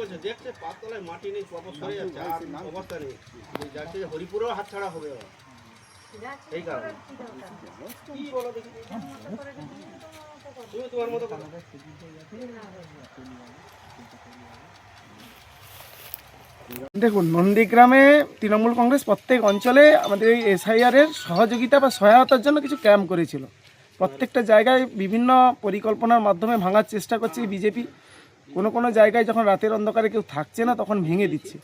বলছে দেখছে মাটি নেই সরে যাচ্ছে আর অবস্থা নেই। যাচ্ছে যে হরিপুরেও হাত ছাড়া হবে। এই কারণে। কি বলো দেখি তুমি তোমার মতো করো। দেখুন নন্দীগ্রামে তৃণমূল কংগ্রেস প্রত্যেক অঞ্চলে আমাদের এই এসআইআর এর সহযোগিতা বা সহায়তার জন্য কিছু ক্যাম্প করেছিল। প্রত্যেকটা জায়গায় বিভিন্ন পরিকল্পনার মাধ্যমে ভাঙার চেষ্টা করছে বিজেপি কোনো কোনো জায়গায় যখন রাতের অন্ধকারে কেউ থাকছে না, তখন ভেঙে দিচ্ছে।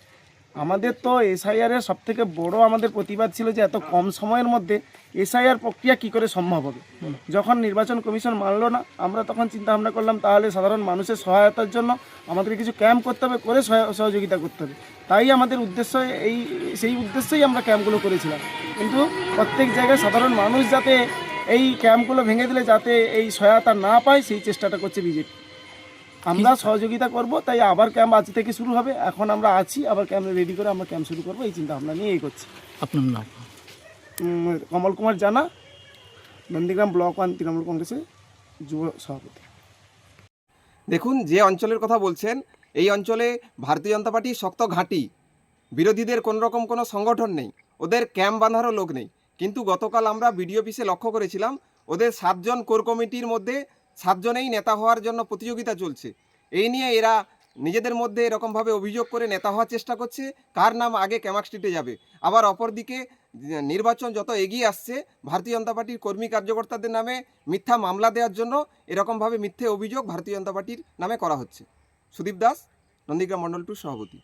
আমাদের তো এসআইআর এর সব থেকে বড় আমাদের প্রতিবাদ ছিল যে, এত কম সময়ের মধ্যে এসআইআর প্রক্রিয়া কি করে সম্ভব হবে? যখন নির্বাচন কমিশন মানলো না, আমরা তখন চিন্তা ভাবনা করলাম, তাহলে সাধারণ মানুষের সহায়তার জন্য আমাদেরকে কিছু ক্যাম্প করতে হবে, করে সহায়- সহযোগিতা করতে হবে। তাই আমাদের উদ্দেশ্য এই, সেই উদ্দেশ্যেই আমরা ক্যাম্পগুলো করেছিলাম। কিন্তু প্রত্যেক জায়গায় সাধারণ মানুষ যাতে এই ক্যাম্পগুলো ভেঙে দিলে, যাতে এই সহায়তা না পায়, সেই চেষ্টাটা করছে বিজেপি। আমরা সহযোগিতা করব তাই আবার ক্যাম্প আজ থেকে শুরু হবে। এখন আমরা আছি আবার ক্যাম্প রেডি করে আমরা ক্যাম্প শুরু করব এই চিন্তা ভাবনা নিয়ে এই করছি। আপনার নাম? কমল কুমার জানা নন্দীগ্রাম ব্লক ওয়ান তৃণমূল কংগ্রেসের যুব সভাপতি। দেখুন যে অঞ্চলের কথা বলছেন এই অঞ্চলে ভারতীয় জনতা পার্টি শক্ত ঘাঁটি। বিরোধীদের কোনো রকম কোনো সংগঠন নেই ওদের ক্যাম্প বাঁধারও লোক নেই। কিন্তু গতকাল আমরা বিডিও অফিসে লক্ষ্য করেছিলাম ওদের সাতজন কোর কমিটির মধ্যে সাতজনেই নেতা হওয়ার জন্য প্রতিযোগিতা চলছে। এই নিয়ে এরা নিজেদের মধ্যে এরকমভাবে অভিযোগ করে নেতা হওয়ার চেষ্টা করছে। কার নাম আগে ক্যামাক স্ট্রিটে যাবে? আবার অপরদিকে নির্বাচন যত এগিয়ে আসছে, ভারতীয় জনতা পার্টির কর্মী কার্যকর্তাদের নামে মিথ্যা মামলা দেওয়ার জন্য এরকমভাবে মিথ্যে অভিযোগ ভারতীয় জনতা পার্টির নামে করা হচ্ছে। সুদীপ দাস, নন্দীগ্রাম মণ্ডল টুর সভাপতি।